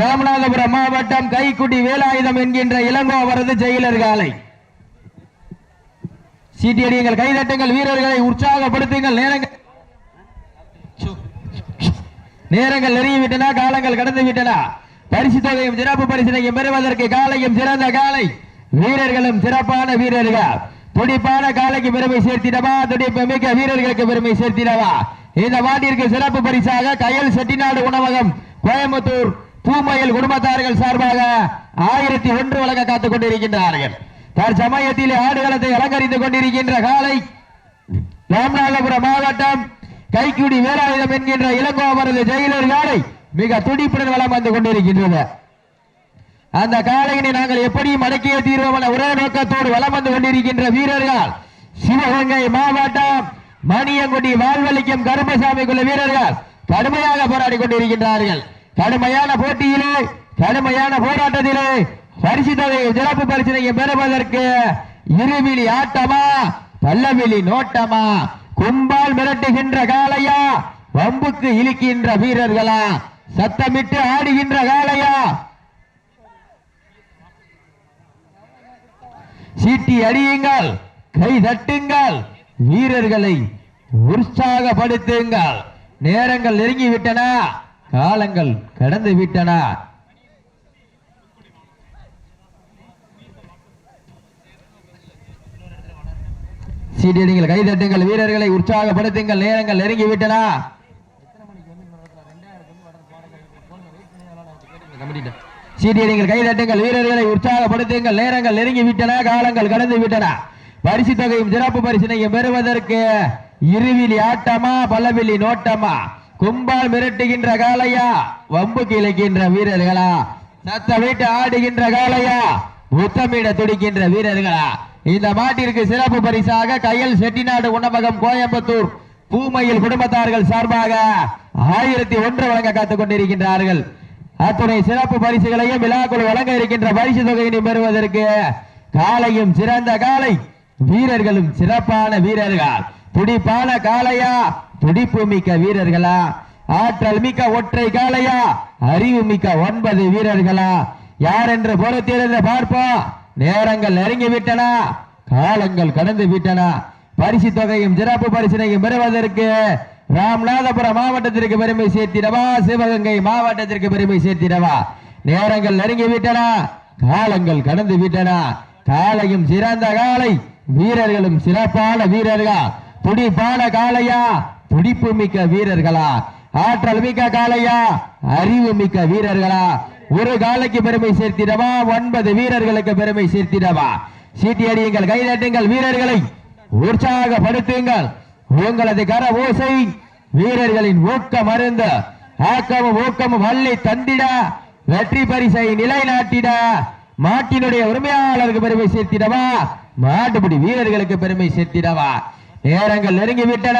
ராமநாதபுரம் மாவட்டம் கைக்குடி வேலாயுதம் என்கின்ற இளங்கோ அவரது ஜெயிலர் காலை. சீட்டியடியுங்கள் கைதட்டுங்கள் வீரர்களை உற்சாகப்படுத்துங்கள் நேரங்கள் நேரங்கள் நெருங்கிவிட்டன காலங்கள் கடந்து விட்டன பரிசு தொகையும் சிறப்பு பரிசினையும் பெறுவதற்கு காலையும் சிறந்த காலை. வீரர்களும் சிறப்பான வீரர்கள். துடிப்பான காலைக்கு பெருமை சேர்த்திடவா? துடிப்பு மிக்க வீரர்களுக்கு பெருமை சேர்த்திடவா? இந்த மாட்டிற்கு சிறப்பு பரிசாக கயல் செட்டிநாடு உணவகம் கோயம்புத்தூர் தூமையில் குடும்பத்தார்கள் சார்பாக ஆயிரத்தி ஒன்று வழங்க காத்துக் கொண்டிருக்கின்றார்கள். தற்சமயத்தில் ஆடுகளத்தை அலங்கரித்துக் கொண்டிருக்கின்ற காலை ராமநாதபுரம் மாவட்டம் கைக்குடி வேலாயுதம் என்கின்ற இளங்கோ அவரது ஜெயிலர் காலை மிக துடிப்புடன் வளம் வந்து கொண்டிருக்கின்றது. அந்த காலையினை நாங்கள் எப்படியும் அடக்கிய தீர்வோம் என ஒரே நோக்கத்தோடு வளம் வந்து கொண்டிருக்கின்ற வீரர்கள் சிவகங்கை மாவட்டம் மணியங்குடி வாழ்வழிக்கும் கருமசாமி குழு வீரர்கள் கடுமையாக போராடி கொண்டிருக்கின்றார்கள். கடுமையான போட்டியிலே கடுமையான போராட்டத்திலே பரிசு தொகை சிறப்பு பரிசனையை பெறுவதற்கு இருவிழி ஆட்டமா பல்லவிழி நோட்டமா கும்பால் மிரட்டுகின்ற காளையா வம்புக்கு இழுக்கின்ற வீரர்களா சத்தமிட்டு ஆடுகின்ற காளையா. சீட்டி அடியுங்கள் கை தட்டுங்கள் வீரர்களை உற்சாகப்படுத்துங்கள். நேரங்கள் நெருங்கி விட்டன காலங்கள் கடந்து விட்டன. சீட்டி கைதட்டுங்கள் கை தட்டுங்கள் வீரர்களை உற்சாகப்படுத்துங்கள் நேரங்கள் நெருங்கி விட்டன கை கைதட்டுங்கள் வீரர்களை உற்சாகப்படுத்துங்கள் நேரங்கள் நெருங்கி விட்டன காலங்கள் கடந்து விட்டன. பரிசு தொகையும் சிறப்பு பரிசினையும் பெறுவதற்கு இருவிலி ஆட்டமா பலவிலி நோட்டமா? கும்பால் மிரட்டுகின்ற காளையா வம்பு கிழக்கின்ற வீரர்களா சத்தமிட்டு ஆடுகின்ற காலையா முத்தமிட துடிக்கின்ற வீரர்களா. இந்த மாட்டிற்கு சிறப்பு பரிசாக கையல் செட்டிநாடு உணவகம் கோயம்புத்தூர் பூமையில் குடும்பத்தார்கள் சார்பாக ஆயிரத்தி ஒன்று வழங்க காத்துக் கொண்டிருக்கின்றார்கள். அத்துணை சிறப்பு பரிசுகளையும் விழாக்குள் வழங்க இருக்கின்ற பரிசு தொகையினை பெறுவதற்கு காலையும் சிறந்த காலை வீரர்களும் சிறப்பான வீரர்கள். துடிப்பான காளையா துடிப்பு மிக்க வீரர்களா? ஆற்றல் மிக்க ஒற்றை காளையா? அறிவு மிக்க ஒன்பது வீரர்களா? யார் என்று பொறுத்திருந்து பார்ப்போம். நேரங்கள் நெருங்கி விட்டன காலங்கள் கடந்து விட்டன பரிசு தொகையும் சிறப்பு பரிசினையும் பெறுவதற்கு ராமநாதபுரம் மாவட்டத்திற்கு பெருமை சேர்த்திடவா? சிவகங்கை மாவட்டத்திற்கு பெருமை சேர்த்திடவா? நேரங்கள் நெருங்கி விட்டன காலங்கள் கடந்து விட்டன காலையும் சிறந்த காலை வீரர்களும் சிறப்பான வீரர்கள்? துடிப்பான காளையா? துடிப்பு மிக்க வீரர்களா? ஆற்றல் மிக்க காளையா? அறிவு மிக்க வீரர்களா? ஒரு காலைக்கு பெருமை சேர்த்திடவா? ஒன்பது வீரர்களுக்கு பெருமை சேர்த்திடவா? சீட்டி அடியுங்கள் கைதட்டுங்கள் வீரர்களை. உற்சாகப்படுத்துங்கள். உங்களது கர ஓசை வீரர்களின் ஊக்கம் அருந்த ஆக்கமும் ஊக்கமும் வள்ளி தந்திட வெற்றி பரிசை நிலைநாட்டிட மாட்டினுடைய உரிமையாளருக்கு பெருமை சேர்த்திடவா? மாட்டுப்படி வீரர்களுக்கு பெருமை சேர்த்திடவா? நேரங்கள் நெருங்கி விட்டன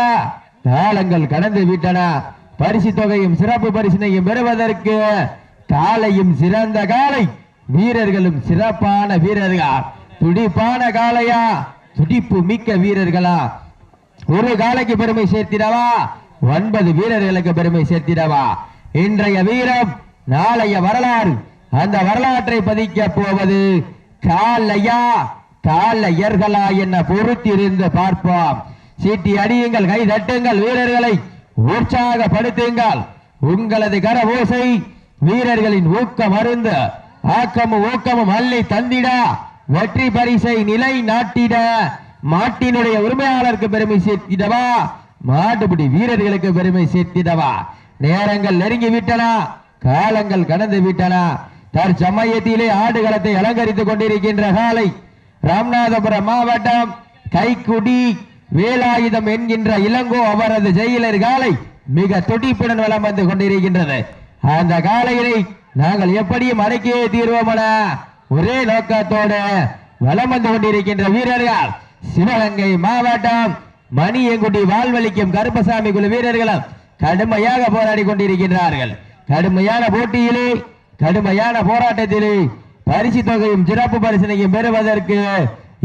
காலங்கள் கடந்து விட்டன. பரிசு தொகையும் சிறப்பு பரிசினையும் பெறுவதற்கு காலையும் சிறந்த காலை வீரர்களும் சிறப்பான வீரர்கள்? துடிப்பான காளையா? துடிப்பு மிக்க வீரர்களா? ஒரு காலைக்கு பெருமை சேர்த்திடவா? ஒன்பது வீரர்களுக்கு பெருமை சேர்த்திடவா? இன்றைய வீரம் நாளைய வரலாறு. அந்த வரலாற்றை பதிக்க போவது காலையா காலையர்களா என்ன பொறுத்திருந்து பார்ப்போம். சீட்டி அடியுங்கள் கை தட்டுங்கள் வீரர்களை உற்சாகப்படுத்துங்கள். உங்களது கர ஓசை வீரர்களின் ஊக்கம் அருந்து ஆக்கமும் ஊக்கமும் அள்ளி தந்திட வெற்றி பரிசை நிலை நாட்டிட. மாட்டினுடைய உரிமையாளருக்கு பெருமை சேர்த்திடவா? மாட்டுப்பிடி வீரர்களுக்கு பெருமை சேர்த்திடவா? நேரங்கள் நெருங்கி விட்டன காலங்கள் கடந்து விட்டன தற்சமயத்திலே ஆடுகளத்தை அலங்கரித்துக் கொண்டிருக்கின்ற காலை ராமநாதபுரம் மாவட்டம் கைக்குடி வேலாயுதம் என்கின்ற இளங்கோ அவரது ஜெயிலர் காலை மிக துடிப்புடன் வளம் வந்து கொண்டிருக்கின்றது. அந்த காலையினை நாங்கள் எப்படியும் அடக்கியே தீர்வோமன ஒரே நோக்கத்தோடு வளம் வந்து கொண்டிருக்கின்ற வீரர்கள் சிவகங்கை மாவட்டம் மணியங்குடி வாழ்வழிக்கும் கருப்பசாமி குழு வீரர்களும் கடுமையாக போராடி கொண்டிருக்கின்றார்கள். கடுமையான போட்டியிலே கடுமையான போராட்டத்திலே பரிசு தொகையும் சிறப்பு பரிசனையும் பெறுவதற்கு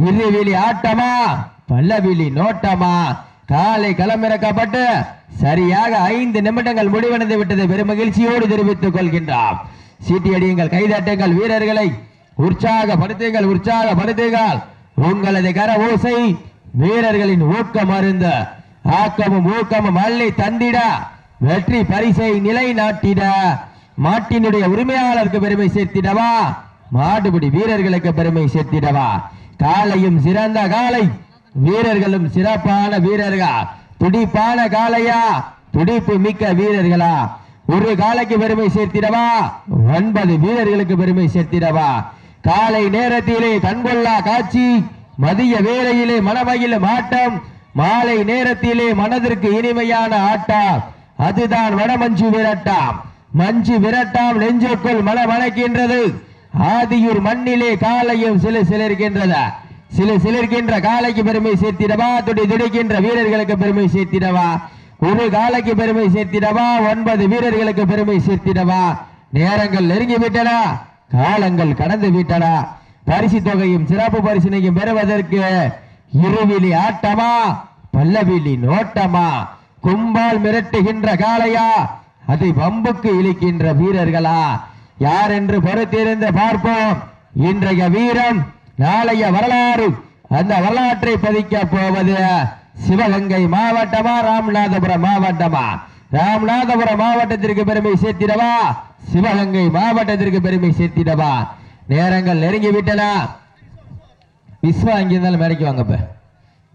இறுதி ஆட்டமா? பல்லவிழி நோட்டமா? காலை களமிறக்கப்பட்டு சரியாக ஐந்து நிமிடங்கள் முடிவடைந்து விட்டதை பெரும் மகிழ்ச்சியோடு தெரிவித்துக் கொள்கின்றார். சீட்டியடியுங்கள் கைதட்டுங்கள் வீரர்களை. உற்சாகப்படுத்துங்கள் உற்சாகப்படுத்துங்கள். உங்களது கர ஓசை வீரர்களின் ஊக்கம் அருந்த. ஆக்கமும் ஊக்கமும் அள்ளி தந்திட. வெற்றி பரிசை நிலைநாட்டிட. மாட்டினுடைய உரிமையாளருக்கு பெருமை சேர்த்திடவா? மாடுபிடி வீரர்களுக்கு பெருமை சேர்த்திடவா? காலையும் சிறந்த காலை வீரர்களும் சிறப்பான வீரர்கள்? துடிப்பான காளையா? துடிப்பு மிக்க வீரர்களா? ஒரு காலைக்கு பெருமை சேர்த்திடவா? ஒன்பது வீரர்களுக்கு பெருமை சேர்த்திடவா? காலை நேரத்திலே கண்கொள்ளா காட்சி மதிய வேளையிலே மனமகிழும் ஆட்டம் மாலை நேரத்திலே மனதிற்கு இனிமையான ஆட்டம். அதுதான் வடமஞ்சு விரட்டாம். மஞ்சு விரட்டாம் நெஞ்சுக்குள் மன அணைக்கின்றது ஆதியூர் மண்ணிலே காலையும் சில சிலர்கின்றன. சில சிலர்கின்ற காலைக்கு பெருமை சேர்த்திடவா? துடி துடிக்கின்ற வீரர்களுக்கு பெருமை சேர்த்திடவா? ஒரு காலைக்கு பெருமை சேர்த்திடவா? ஒன்பது வீரர்களுக்கு பெருமை சேர்த்திடவா? நேரங்கள் நெருங்கி விட்டனா காலங்கள் கடந்து விட்டனா. பரிசு தொகையும் சிறப்பு பரிசினையும் பெறுவதற்கு இருவிழி ஆட்டமா? பல்லவிழி நோட்டமா? கும்பால் மிரட்டுகின்ற காளையா? அதை வம்புக்கு இழுக்கின்ற வீரர்களா? யார் என்று பொறுத்திருந்து பார்ப்போம். இன்றைய வீரம் நாளைய வரலாறு. அந்த வரலாற்றை பதிக்க போவது சிவகங்கை மாவட்டமா ராமநாதபுரம் மாவட்டமா? ராமநாதபுரம் மாவட்டத்திற்கு பெருமை சேர்த்திடவா? சிவகங்கை மாவட்டத்திற்கு பெருமை சேர்த்திடவா? நேரங்கள் நெருங்கி விட்டன விஸ்வா அங்கிருந்தாலும் மேடைக்கு வாங்க இப்ப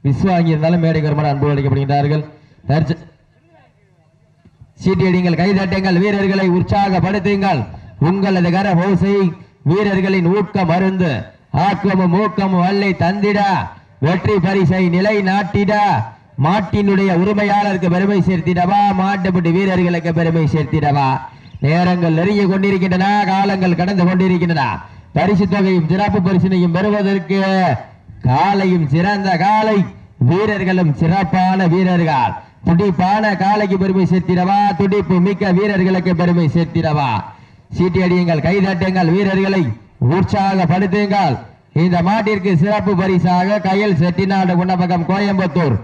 விஸ்வா அங்கிருந்தாலும் மேடைக்கு வருமான அன்பு அளிக்கப்படுகின்றார்கள் தற்ச- சீட்டியடிங்கள் கைதட்டுங்கள் வீரர்களை உற்சாகப்படுத்துங்கள். உங்களது கர ஓசை வீரர்களின் ஊக்கம் அருந்து ஆக்கமும் ஊக்கமும் வல்லை தந்திட. வெற்றி பரிசை நிலை நாட்டிட. மாட்டினுடைய உரிமையாளருக்கு பெருமை சேர்த்திடவா. மாட்டுப்பட்டு வீரர்களுக்கு பெருமை சேர்த்திடவா. நேரங்கள் நெருங்கி கொண்டிருக்கின்றன காலங்கள் கடந்து கொண்டிருக்கின்றன. பரிசு தொகையும் சிறப்பு பரிசினையும் பெறுவதற்கு காலையும் சிறந்த காலை வீரர்களும் சிறப்பான வீரர்கள். துடிப்பான காலைக்கு பெருமை சேர்த்திடவா. துடிப்பு மிக்க வீரர்களுக்கு பெருமை சேர்த்திடவா. சீட்டி அடியுங்கள் கைதட்டுங்கள் வீரர்களை. உற்சாகப்படுத்துங்கள் இந்த மாட்டிற்கு சிறப்பு பரிசாக கையில் செட்டிநாடு குணபகம் கோயம்புத்தூர்.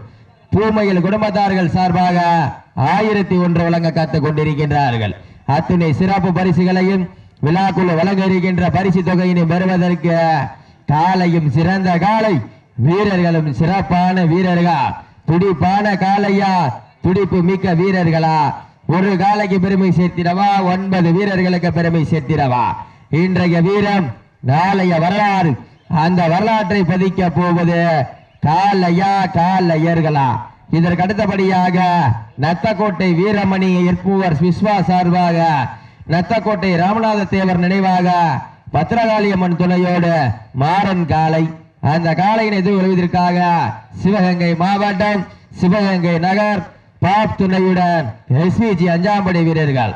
பூமையில் குடும்பத்தார்கள் சார்பாக ஆயிரத்தி ஒன்று வழங்க காத்துக் கொண்டிருக்கின்றார்கள். அத்துணை சிறப்பு பரிசுகளையும் விழாக்குழு வழங்க இருக்கின்ற பரிசு தொகையினை பெறுவதற்கு காலையும் சிறந்த காலை வீரர்களும் சிறப்பான வீரர்களா? துடிப்பான காளையா துடிப்பு மிக்க வீரர்களா? ஒரு காலைக்கு பெருமை சேர்த்திடவா? ஒன்பது வீரர்களுக்கு பெருமை சேர்த்திடவா? இன்றைய வீரம் நாளைய வரலாறு. அந்த வரலாற்றை பதிக்க போவது காலையா காலையர்களா? இதற்கு அடுத்தபடியாக நத்தக்கோட்டை வீரமணி எற்பூவர் விஸ்வா சார்பாக நத்தக்கோட்டை ராமநாத தேவர் நினைவாக பத்திரகாளியம்மன் துணையோடு மாறன் காலை அந்த காலையினை எதிர்கொள்வதற்காக சிவகங்கை மாவட்டம் சிவகங்கை நகர் பாப் துணையுடன் எஸ்விஜி அஞ்சாம்படை வீரர்கள்.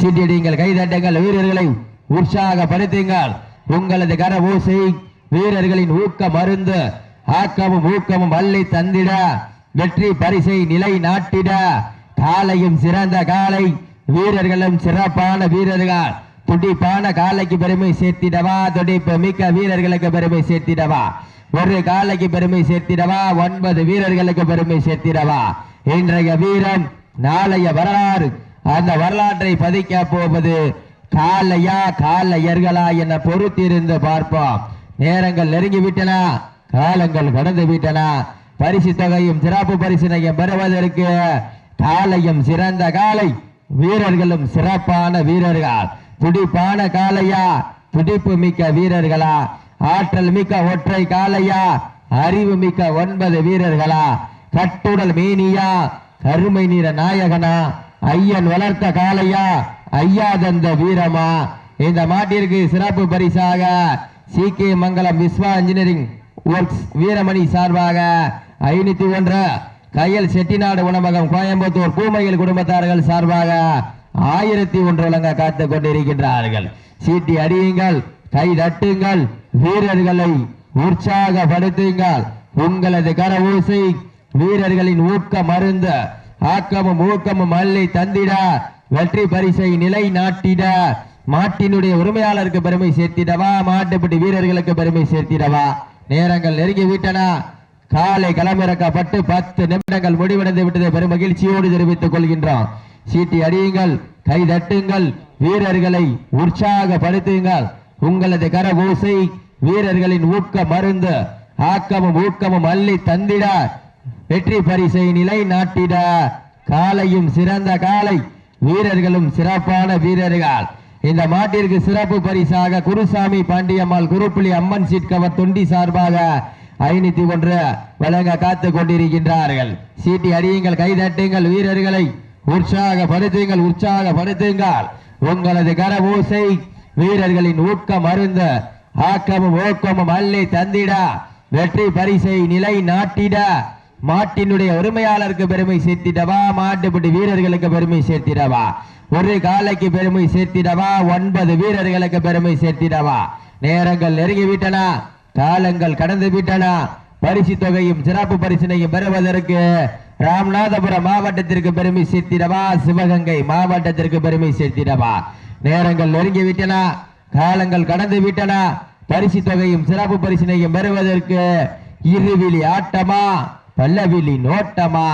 சீட்டிடுங்கள் கைதட்டுங்கள் வீரர்களை உற்சாகப்படுத்துங்கள். உங்களது கர ஊசை வீரர்களின் ஊக்க மருந்து ஆக்கமும் ஊக்கமும் வள்ளி தந்திட. வெற்றி பரிசை நிலை நாட்டிட. காலையும் சிறந்த காலை வீரர்களும் சிறப்பான வீரர்கள். துடிப்பான காலைக்கு பெருமை சேர்த்திடவா? துடிப்பு மிக்க வீரர்களுக்கு பெருமை சேர்த்திடவா? ஒரு காலைக்கு பெருமை சேர்த்திடவா? ஒன்பது வீரர்களுக்கு பெருமை சேர்த்திடவா? இன்றைய வீரம் நாளைய வரலாறு அந்த வரலாற்றை பதிக்க போவது காலையா காலையர்களா என பொறுத்திருந்து பார்ப்போம். நேரங்கள் நெருங்கிவிட்டன காலங்கள் கடந்து விட்டன பரிசு தொகையும் சிறப்பு பரிசினையும் பெறுவதற்கு காலையும் சிறந்த காலை வீரர்களும் சிறப்பான வீரர்கள். துடிப்பான காலையா துடிப்பு மிக்க வீரர்களா. ஆற்றல் மிக்க ஒற்றை காலையா அறிவு மிக்க ஒன்பது வீரர்களா. கட்டுடல் மீனியா கருமை நிற நாயகனா. ஐயன் வளர்த்த காளையா? ஐயா தந்த வீரமா? இந்த மாட்டிற்கு சிறப்பு பரிசாக C K Mangalam Viswa engineering works Veeramani சார்பாக ஐநூத்தி ஒன்று கையல் செட்டிநாடு உணவகம் கோயம்புத்தூர் பூமையில் குடும்பத்தார்கள் சார்பாக ஆயிரத்தி ஒன்று வழங்க காத்து கொண்டிருக்கின்றார்கள். சீட்டி அடியுங்கள் கை தட்டுங்கள் வீரர்களை உற்சாகப்படுத்துங்கள். உங்களது கர வீரர்களின் ஊக்க மருந்து ஆக்கமும் ஊக்கமும் அள்ளி தந்திட. வெற்றி பரிசை நிலை நாட்டிட. மாட்டினுடைய உரிமையாளருக்கு பெருமை சேர்த்திடவா? மாட்டுப்பட்டி வீரர்களுக்கு பெருமை சேர்த்திடவா? நேரங்கள் நெருங்கி விட்டன காலை களமிறக்கப்பட்டு பத்து நிமிடங்கள் முடிவடைந்து விட்டதை. பெரும் மகிழ்ச்சியோடு தெரிவித்துக் கொள்கின்றோம். சீட்டி அடியுங்கள் கை தட்டுங்கள் வீரர்களை உற்சாகப்படுத்துங்கள். உங்களது கரபூசை வீரர்களின் ஊக்க மருந்து. ஆக்கமும் ஊக்கமும் அள்ளி தந்திட. வெற்றி பரிசை நிலை நாட்டிட. காலையும் சிறந்த காலை. வீரர்களும் சிறப்பான வீரர்கள். இந்த மாட்டிற்கு சிறப்பு பரிசாக குருசாமி பாண்டியம்மாள் குருப்புலி அம்மன் சீட்கவர் தொண்டி சார்பாக ஐநூத்தி ஒன்று வழங்க காத்து கொண்டிருக்கின்றார்கள். சீட்டி அடியுங்கள் கைதட்டுங்கள் வீரர்களை. உற்சாகப்படுத்துங்கள் உற்சாகப்படுத்துங்கள் உங்களது கரபூசை வீரர்களின் ஊக்கம் அருந்த ஆக்கமும் ஊக்கமும் அள்ளி தந்திட. வெற்றி பரிசை நிலை நாட்டிட. மாட்டினுடைய உரிமையாளருக்கு பெருமை சேர்த்திடவா? மாட்டுப்பட்டி வீரர்களுக்கு பெருமை சேர்த்திடவா? ஒரு காலைக்கு பெருமை சேர்த்திடவா? ஒன்பது வீரர்களுக்கு பெருமை சேர்த்திடவா? நேரங்கள் நெருங்கி விட்டன காலங்கள் கடந்து விட்டன. பரிசு தொகையும் சிறப்பு பரிசினையும் பெறுவதற்கு ராமநாதபுரம் மாவட்டத்திற்கு பெருமை சேர்த்திடவா? சிவகங்கை மாவட்டத்திற்கு பெருமை சேர்த்திடவா? நேரங்கள் நெருங்கி விட்டன காலங்கள் கடந்து விட்டன. பரிசு தொகையும் சிறப்பு பரிசினையும் பெறுவதற்கு இருவிழி ஆட்டமா? பல்லவிலி நோட்டமா?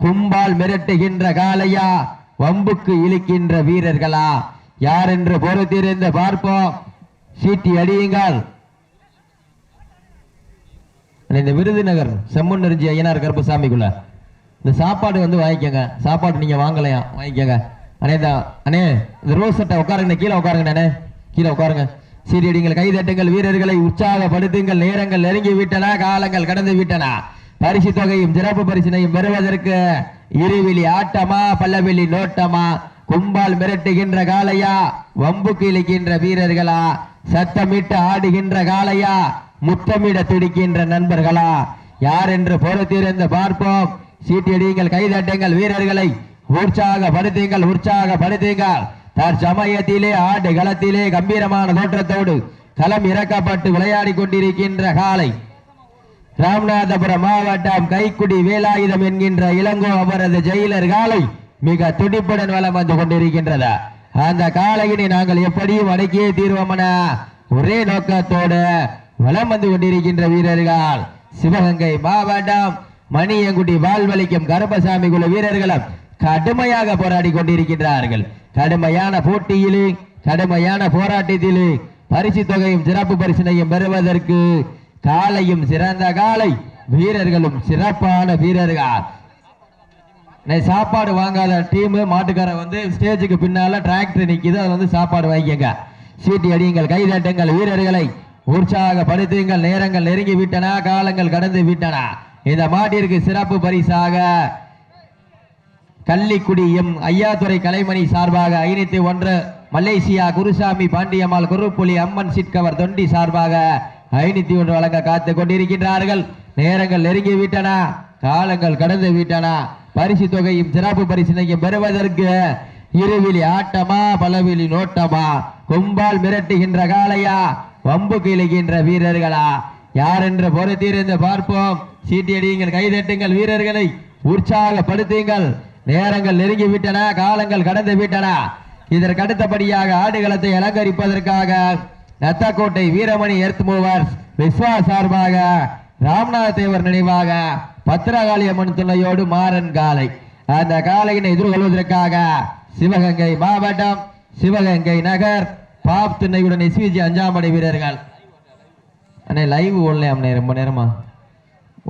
கும்பால் மிரட்டுகின்ற காலையா வம்புக்கு இழுக்கின்ற வீரர்களா? யார் என்று பொறுத்திருந்து பார்ப்போம். சீட்டி அடியுங்கள். அண்ணே, இந்த விருதுநகர் செம்மன் நெருஞ்சி ஐயனார் கருப்புசாமிக்குள்ள. இந்த சாப்பாடு வந்து வாங்கிக்கோங்க. சாப்பாடு நீங்க வாங்கலையா? வாங்கிக்கோங்க. அண்ணே தான் அண்ணே இந்த ரோஸ் சட்டை உட்காருங்க கீழே உட்காருங்க அண்ணே. கீழே உட்காருங்க. சீரியடிங்கள் கைதட்டுங்கள் வீரர்களை உற்சாகப்படுத்துங்கள். நேரங்கள் நெருங்கி விட்டன காலங்கள் கடந்து விட்டன. பரிசு தொகையும் சிறப்பு பரிசினையும் பெறுவதற்கு இருவிழி ஆட்டமா பல்லவெளி நோட்டமா? கும்பால் மிரட்டுகின்ற காளையா? வம்புக்கு இழுக்கின்ற வீரர்களா? சத்தமிட்டு ஆடுகின்ற காளையா? முத்தமிட துடிக்கின்ற நண்பர்களா? யார் என்று பொறுத்திருந்து பார்ப்போம். சீட்டியடியுங்கள் கைதட்டுங்கள் வீரர்களை. உற்சாகப்படுத்துங்கள் உற்சாகப்படுத்துங்கள். தற்சமயத்திலே ஆடு களத்திலே கம்பீரமான தோற்றத்தோடு களம் இறக்கப்பட்டு விளையாடி கொண்டிருக்கின்ற காலை ராமநாதபுரம் மாவட்டம் கைக்குடி வேலாயுதம் என்கின்ற இளங்கோ அவரது ஜெயிலர் காலை மிக துடிப்புடன் வலம் வந்து கொண்டிருக்கின்றது. அந்த காலையினை நாங்கள் எப்படியும் அடக்கியே தீர்வோமென ஒரே நோக்கத்தோடு வலம் வந்து கொண்டிருக்கின்ற வீரர்கள். சிவகங்கை மாவட்டம் மணியங்குடி வாழ்வழிக்கும் கருப்பசாமி குழு வீரர்களும் கடுமையாக போராடி கொண்டிருக்கின்றார்கள். கடுமையான போட்டியிலே கடுமையான போராட்டத்திலே பரிசு தொகையும் சிறப்பு பரிசினையும் பெறுவதற்கு காலையும் சிறந்த காலை வீரர்களும் சிறப்பான வீரர்கள். சாப்பாடு வாங்காத டீம் மாட்டுக்காரன் வந்து ஸ்டேஜுக்கு பின்னால டிராக்டர் நிக்குது அதுல வந்து சாப்பாடு வாங்கிக்கங்க. சீட்டி அடியுங்கள் கைதட்டுங்கள் வீரர்களை. உற்சாகப்படுத்துங்கள் நேரங்கள் நெருங்கி விட்டன காலங்கள் கடந்து விட்டன. இந்த மாட்டிற்கு சிறப்பு பரிசாக கள்ளிக்குடி எம். ஐயாதுரை கலைமணி சார்பாக ஐநூத்தி ஒன்று மலேசியா குருசாமி பாண்டியம்மாள் குருப்புலி அம்மன் சிட்கவர் தொண்டி சார்பாக ஐநூத்தி ஒன்று வழங்க காத்து கொண்டிருக்கின்றார்கள். நேரங்கள் நெருங்கி விட்டன. காலங்கள் கடந்து விட்டன. பரிசு தொகையும் சிறப்பு பரிசினையும் பெறுவதற்கு இருவிழி ஆட்டமா பலவிழி நோட்டமா? கும்பால் மிரட்டுகின்ற காளையா? வம்பு கிழிகின்ற வீரர்களா? யார் என்று பொறுத்திருந்து பார்ப்போம். சீட்டியடியுங்கள் கைதட்டுங்கள் வீரர்களை. உற்சாகப்படுத்துங்கள். நேரங்கள் நெருங்கி விட்டன. காலங்கள் கடந்து விட்டன. இதற்கு அடுத்தபடியாக ஆடுகளத்தை அலங்கரிப்பதற்காக நத்தக்கோட்டை வீரமணி எர்த் மூவர்ஸ் விஸ்வா சார்பாக ராம்நாத் தேவர் நினைவாக பத்திரகாளி அம்மன் துணையோடு மாறன் காலை. அந்த காலையினை எதிர்கொள்வதற்காக சிவகங்கை மாவட்டம் சிவகங்கை நகர் பாப் திண்ணையுடன் எஸ்விஜி அஞ்சாமடை வீரர்கள். அண்ணே லைவ் ஓடலையாம்ண்ணே ரொம்ப நேரமா?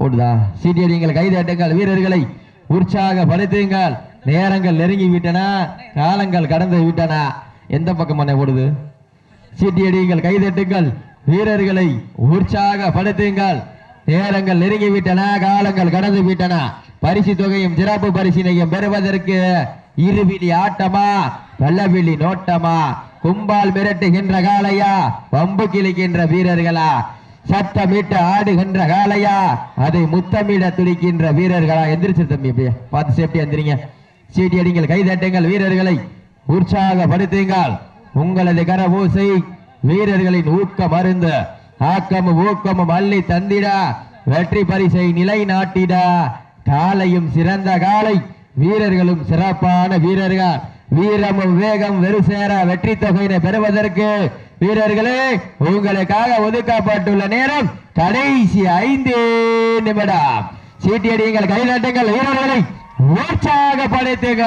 ஓடுதா? சீட்டியடிங்கள் கைதட்டுங்கள் வீரர்களை உற்சாகப்படுத்துங்கள் நேரங்கள் நெருங்கி விட்டன காலங்கள் கடந்து விட்டன. எந்த பக்கம் அண்ணே ஓடுது? சீட்டியடியுங்கள் கைதட்டுங்கள். வீரர்களை உற்சாகப்படுத்துங்கள். நேரங்கள் நெருங்கி விட்டன காலங்கள் கடந்து விட்டன பரிசு தொகையும் சிறப்பு பரிசினையும் பெறுவதற்கு இருவிழி ஆட்டமா பல்லவிழி நோட்டமா? கும்பால் மிரட்டுகின்ற காலையா பம்பு கிழிக்கின்ற வீரர்களா? சத்தமிட்டு ஆடுகின்ற காலையா அதை முத்தமிட துடிக்கின்ற வீரர்களா? எந்திரிச்சு தம்பி பார்த்து சேஃப்டி எந்திரிங்க சீட்டி அடிங்கள் கைதட்டுங்கள் வீரர்களை. உற்சாகப்படுத்துங்கள். உங்களது கர ஊசை வீரர்களின் ஊக்க மருந்து. ஆக்கமும் ஊக்கமும் அள்ளி தந்திட. வெற்றி பரிசை நிலை நாட்டிட காலையும் சிறந்த காலை. வீரர்களும் சிறப்பான வீரர்கள். வீரமும் வேகம் வெறு சேர வெற்றி தொகையினை பெறுவதற்கு வீரர்களே உங்களுக்காக ஒதுக்கப்பட்டுள்ள நேரம் கடைசி ஐந்து நிமிடம். சீட்டியடியுங்கள் கைதட்டுங்கள் வீரர்களை உற்சாகப்படுத்துங்க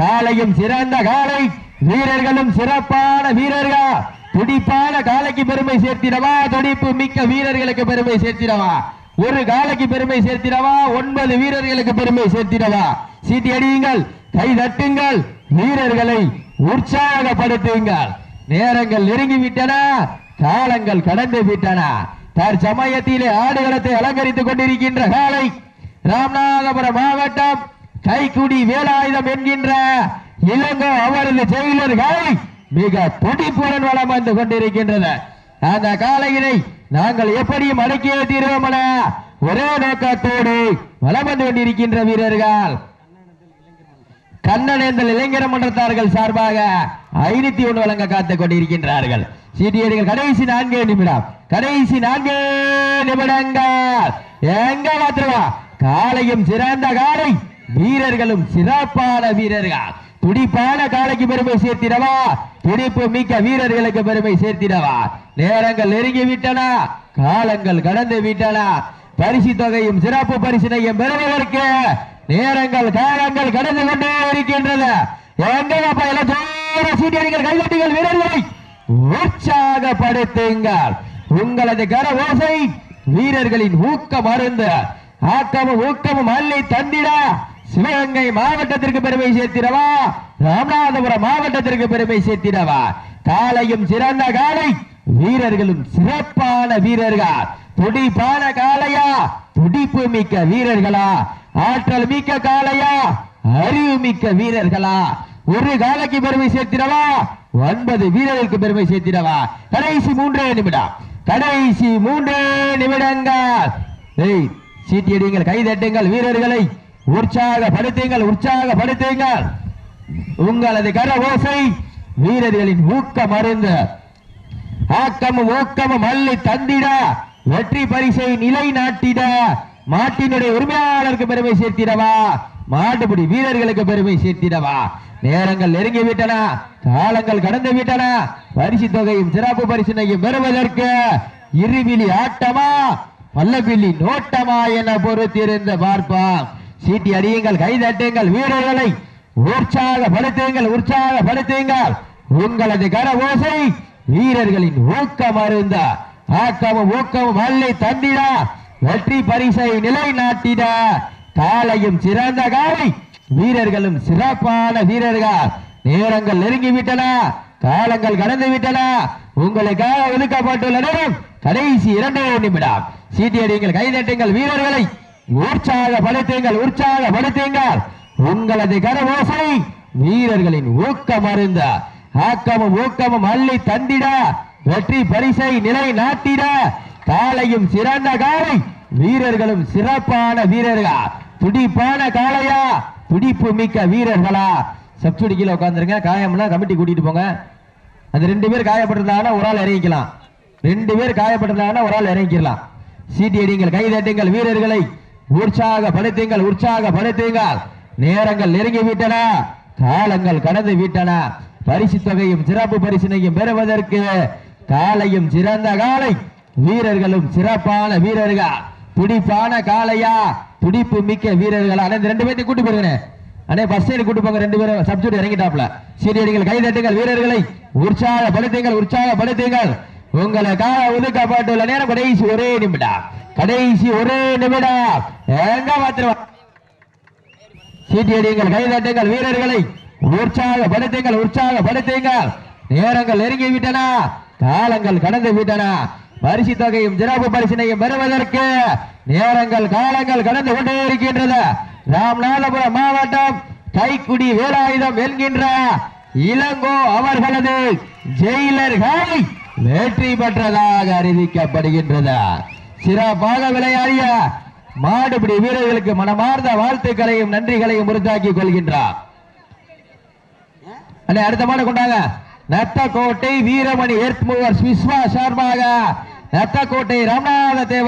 காலையும் சிறந்த காலை. வீரர்களும் சிறப்பான வீரர்கள்? துடிப்பான காலைக்கு பெருமை சேர்த்திடவா? துடிப்பு மிக்க வீரர்களுக்கு பெருமை சேர்த்திடவா? ஒரு காலைக்கு பெருமை சேர்த்திடவா? ஒன்பது வீரர்களுக்கு பெருமை சேர்த்திடவா? சீட்டி அடியுங்கள் கை தட்டுங்கள் வீரர்களை உற்சாகப்படுத்துங்கள். நேரங்கள் நெருங்கி விட்டன காலங்கள் கடந்து விட்டன. தற்சமயத்திலே ஆடுகளத்தை அலங்கரித்துக் கொண்டிருக்கின்ற காலை ராமநாதபுரம் மாவட்டம் கைக்குடி வேலாயுதம் என்கின்ற இளங்கோ அவரது செயலர் மிக துடிப்புடன் வளம் வந்து கொண்டிருக்கின்றது அந்த காலையினை நாங்கள் எப்படியும் அடக்கியே தீர்வோமன ஒரே நோக்கத்தோடு வளம் வந்து கொண்டிருக்கின்ற வீரர்கள். கண்ணனேந்தல் இளைஞர் மன்றத்தார்கள் சார்பாக ஐநூத்தி ஒன்று வழங்க காத்துக் கொண்டிருக்கின்றார்கள். சீட்டியடிகள் கடைசி நான்கே நிமிடம். கடைசி நான்கே நிமிடங்கள். எங்க மாத்திரமா காலையும் சிறந்த காலை வீரர்களும் சிறப்பான வீரர்கள். துடிப்பான காலைக்கு பெருமை சேர்த்திடவா? துடிப்பு மிக்க வீரர்களுக்கு பெருமை சேர்த்திடவா? நேரங்கள் நெருங்கி விட்டன காலங்கள் கடந்து விட்டன. பரிசு தொகையும் சிறப்பு பரிசினையும் பெறுவதற்கு நேரங்கள் காலங்கள் கடந்து கொண்டே இருக்கின்றது. எங்கப்பா வீரர்களை உற்சாகப்படுத்துங்கள். உங்களது கர ஓசை வீரர்களின் ஊக்கம் அருந்து ஆக்கமும் ஊக்கமும் அள்ளி தந்திட சிவகங்கை மாவட்டத்திற்கு பெருமை சேர்த்திடவா? ராமநாதபுரம் மாவட்டத்திற்கு பெருமை சேர்த்திடவா? காலையும் சிறந்த காலை வீரர்களும் சிறப்பான வீரர்கள்? துடிப்பான காளையா? துடிப்பு மிக்க வீரர்களா? ஆற்றல் மிக்க காளையா? அறிவு மிக்க வீரர்களா? ஒரு காலைக்கு பெருமை சேர்த்திடவா? ஒன்பது வீரர்களுக்கு பெருமை சேர்த்திடவா? கடைசி மூன்றே நிமிடம். கடைசி மூன்றே நிமிடங்கள். ஏய் சீட்டியடிங்கள் கைதட்டுங்கள் வீரர்களை. உற்சாகப்படுத்துங்கள் உற்சாகப்படுத்துங்கள். உங்களது கர ஓசை வீரர்களின் ஊக்கம் மருந்து ஆக்கமும் ஊக்கமும் அள்ளி தந்திட. வெற்றி பரிசை நிலை நாட்டிட மாட்டினுடைய உரிமையாளருக்கு பெருமை சேர்த்திடவா? மாட்டுப்படி வீரர்களுக்கு பெருமை சேர்த்திடவா? நேரங்கள் நெருங்கி விட்டன காலங்கள் கடந்து விட்டன பரிசு தொகையும் சிறப்பு பரிசினையும் பெறுவதற்கு இருவிழி ஆட்டமா பல்லவிழி நோட்டமா என பொறுத்திருந்து பார்ப்பான் சீட்டி அடியுங்கள் கைதட்டுங்கள் வீரர்களை உற்சாகப்படுத்துங்கள் உற்சாகப்படுத்துங்கள். உங்களது கர ஓசை வீரர்களின் ஊக்கம் அருந்த. ஆக்கமும் ஊக்கமும் அல்லை தந்திட. வெற்றி பரிசை நிலைநாட்டிட. காலையும் சிறந்த காலை. வீரர்களும் சிறப்பான வீரர்கள். நேரங்கள் நெருங்கி விட்டன காலங்கள் கடந்து விட்டன உங்களுக்காக ஒதுக்கப்பட்டுள்ள நேரம் கடைசி இரண்டு நிமிடம். சீட்டியடிங்கள் கைதட்டுங்கள் வீரர்களை உற்சாகப்படுத்துங்கள் உற்சாகப்படுத்துங்கள். உங்களது கரவோசை வீரர்களின் ஊக்கம் அருந்த ஆக்கமும் ஊக்கமும் அள்ளி தந்திட வெற்றி பரிசை நிலை நாட்டிட காலையும் சிறந்த காலை வீரர்களும் சிறப்பான வீரர்களா? துடிப்பான காளையா? துடிப்பு மிக்க வீரர்களா? சப்சூடி கீழே உட்காந்துருங்க காயம்னா கமிட்டி கூட்டிட்டு போங்க. அந்த ரெண்டு பேர் காயப்பட்டிருந்தாங்கன்னா ஒரு ஆள் இறங்கிக்கலாம். ரெண்டு பேர் காயப்பட்டிருந்தாங்கன்னா ஒரு ஆள் இறங்கிக்கலாம். சீட்டி அடிங்கள் கைதட்டுங்கள் வீரர்களை. உற்சாகப்படுத்துங்கள் உற்சாகப்படுத்துங்கள். நேரங்கள் நெருங்கி விட்டன காலங்கள் கடந்து விட்டன. பரிசு தொகையும் சிறப்பு பரிசினையும் பெறுவதற்கு காலையும் சிறந்த காலை. வீரர்களும் சிறப்பான வீரர்கள். துடிப்பான காளையா? துடிப்பு மிக்க வீரர்கள். அனைத்து ரெண்டு பேர்த்தையும் கூட்டி போடுங்க அண்ணே பஸ் சைடு கூட்டு போங்க ரெண்டு பேரும் சப்ஜெக்ட் இறங்கிட்டாப்ல சீரியடிகள் கைதட்டுங்கள் வீரர்களை. உற்சாகப்படுத்துங்கள் உற்சாகப்படுத்துங்கள். உங்களுக்காக ஒதுக்கப்பட்டுள்ள நேரம் கடைசி ஒரே நிமிடம். கடைசி ஒரே நிமிடம். எங்க மாத்திரம் சீட்டியடிங்கள் கைதட்டுங்கள் வீரர்களை உற்சாகப்படுத்துங்கள் உற்சாகப்படுத்துங்கள். நேரங்கள் நெருங்கி விட்டன. காலங்கள் கடந்து விட்டன. பரிசு தொகையும் சிறப்பு பரிசினையும் பெறுவதற்கு நேரங்கள் காலங்கள் கடந்து கொண்டே இருக்கின்றது. ராமநாதபுரம் மாவட்டம் கைக்குடி வேலாயுதம் என்கின்ற இளங்கோ அவர்களது ஜெயிலர்களை. வெற்றி பெற்றதாக அறிவிக்கப்படுகின்றது சிறப்பாக விளையாடிய மாடுபிடி வீரர்களுக்கு மனமார்ந்த வாழ்த்துக்களையும் நன்றிகளையும் உறுத்தாக்கிக் கொள்கின்றார். அடுத்த மாடு கொண்டாங்க. நத்தக்கோட்டை வீரமணி எர்த் மூவர் விஸ்வா சார்பாக நத்தக்கோட்டை ராமநாத தேவர்